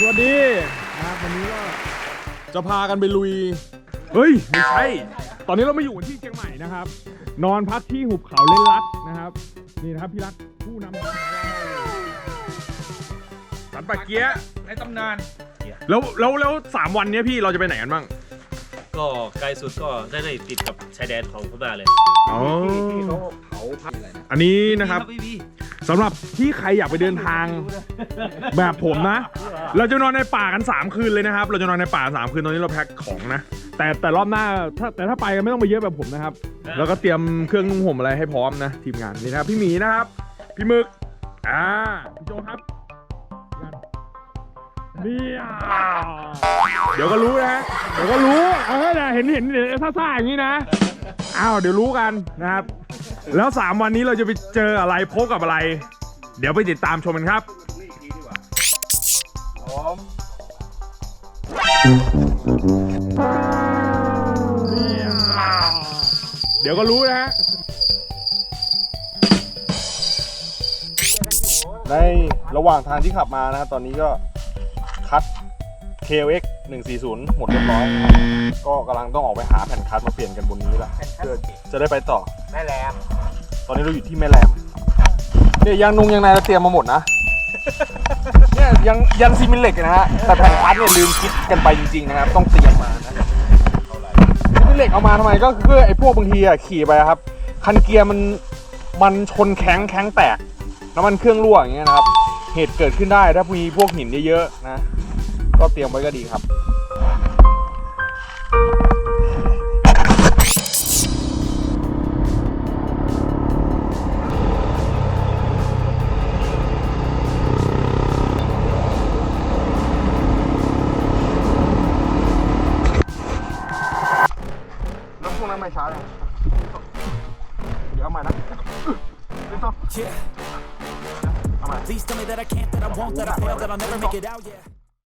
สวัสดีนะครับวันนี้ก็จะพากันไปลุย เฮ้ย ไม่ใช่ ตอนนี้เรามาอยู่กันที่เชียงใหม่นะครับ นอนพักที่หุบเขาเล่นลักนะครับ นี่นะครับพี่รักผู้นำของเราสันปะเกียะในตำนาน แล้วแล้วแล้วสามวันเนี้ยพี่เราจะไปไหนกันบ้างก็ไกลสุดก็ได้ได้ติดกับชายแดนของพม่าเลย อ๋อที่เขาเผาพักอะไรนะอันนี้นะครับพี่พี่สำหรับที่ใครอยากไปเดินทางแบบผมนะ เราจะนอนในป่ากัน 3 คืนเลยนะครับ เราจะนอนในป่า 3 คืนตอนนี้เราแพ็คของนะ แต่แต่รอบหน้าถ้าแต่ถ้าไปกันไม่ต้องไปเยอะแบบผมนะครับ แล้วก็เตรียมเครื่องนุ่งห่มอะไรให้พร้อมนะ ทีมงานนี่นะครับพี่หมีนะครับ พี่หมึกอ่าพี่โจครับนี่อะเดี๋ยวก็รู้นะเดี๋ยวก็รู้เออนะเห็นเห็นเห็นซ่าๆอย่างนี้นะอ้าวเดี๋ยวรู้กันนะครับ แล้ว 3 วันนี้เราจะไปเจออะไรพบกับอะไร เดี๋ยวไปติดตามชมกันครับ พร้อมเดี๋ยวก็รู้นะฮะ ในระหว่างทางที่ขับมานะครับตอนนี้ก็คัด KX 140 หมดเรียบร้อย ก็กำลังต้องออกไปหาแผ่นคัดมาเปลี่ยนกันบนนี้ละเพื่อจะได้ไปต่อ แม่แรมตอนนี้เราอยู่ที่แม่แรมเนี่ยยางนงยางในเราเตรียมมาหมดนะเนี่ ยยังยันซีมิเล็กนะฮะ แต่แผ่นคัดเนี่ยลืมคิดกันไปจริงๆนะครับ ต้องเตรียมมานะซีมิเล็กเอามาทำไมก็คือไอ้พวกบางทีอะขี่ไปครับ คันเกียร์มันมันชนแข้งแข้งแตก น้ำมันเครื่องรั่วอย่างเงี้ยนะครับ เหตุเกิดขึ้นได้ถ้ามีพวกหินเยอะๆนะ ก็เตรียมไว้ก็ดีครับ ช้าเลยเดี๋ยวเอาใหม่นะเดี๋ยวต่อ Yeah. Please tell me that I can't, that I won't, that I fail, that I'll never make it out, yeah.